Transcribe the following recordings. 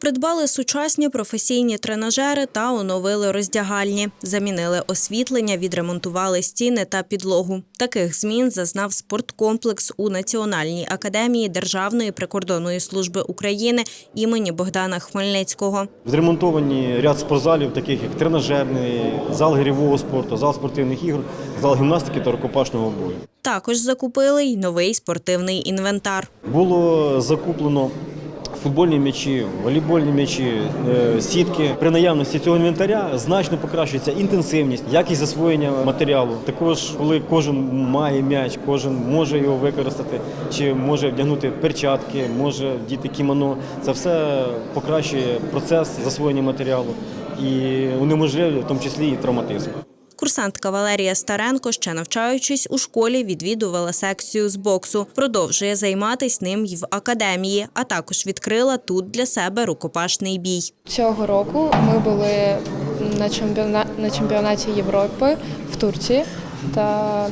Придбали сучасні професійні тренажери та оновили роздягальні. Замінили освітлення, відремонтували стіни та підлогу. Таких змін зазнав спорткомплекс у Національній академії Державної прикордонної служби України імені Богдана Хмельницького. Відремонтовані ряд спортзалів, таких як тренажерний, зал гірьового спорту, зал спортивних ігор, зал гімнастики та рукопашного бою. Також закупили й новий спортивний інвентар. Було закуплено футбольні м'ячі, волейбольні м'ячі, е, сітки. При наявності цього інвентаря значно покращується інтенсивність, якість засвоєння матеріалу. Також, коли кожен має м'яч, кожен може його використати, чи може вдягнути перчатки, може вдіти кімоно. Це все покращує процес засвоєння матеріалу і унеможливлює в тому числі і травматизм. Курсантка Валерія Старенко, ще навчаючись у школі, відвідувала секцію з боксу. Продовжує займатися ним й в академії, а також відкрила тут для себе рукопашний бій. Цього року ми були на чемпіонаті, на чемпіонаті Європи в Турції, та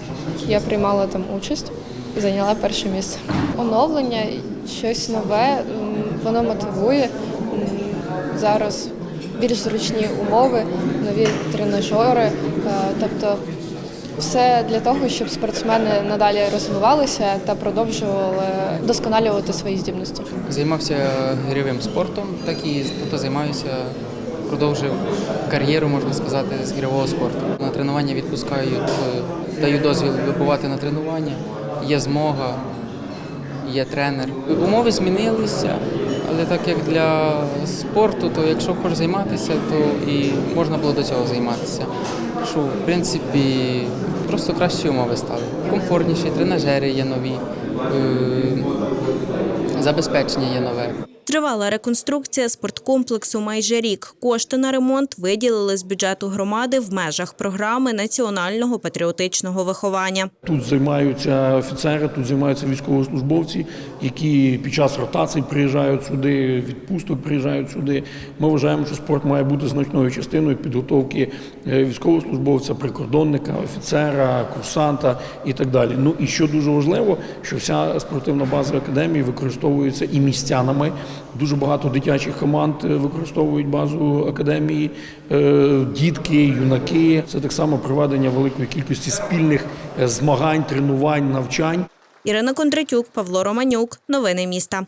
я приймала там участь і зайняла перше місце. Оновлення, щось нове, воно мотивує. Зараз більш зручні умови, нові тренажери, е, тобто все для того, щоб спортсмени надалі розвивалися та продовжували досконалювати свої здібності. Займався гірьовим спортом, так і тобто займаюся, продовжив кар'єру, можна сказати, з гірьового спорту. На тренування відпускають, е, даю дозвіл вибувати на тренування, є змога, є тренер. Умови змінилися, але так як для спорту, то якщо хочеш займатися, то і можна було до цього займатися. Що, в принципі, просто кращі умови стали. Комфортніші, тренажери є нові. е, Забезпечення є нове. Тривала реконструкція спорткомплексу майже рік. Кошти на ремонт виділили з бюджету громади в межах програми національного патріотичного виховання. Тут займаються офіцери, тут займаються військовослужбовці, які під час ротацій приїжджають сюди, відпусток приїжджають сюди. Ми вважаємо, що спорт має бути значною частиною підготовки е, військовослужбовця, прикордонника, офіцера, курсанта і так далі. Ну і що дуже важливо, що вся спортивна база академії використовується і містянами. Дуже багато дитячих команд е, використовують базу академії, Е, дітки, юнаки. Це так само проведення великої кількості спільних е, змагань, тренувань, навчань. Ірина Кондратюк, Павло Романюк. Новини міста.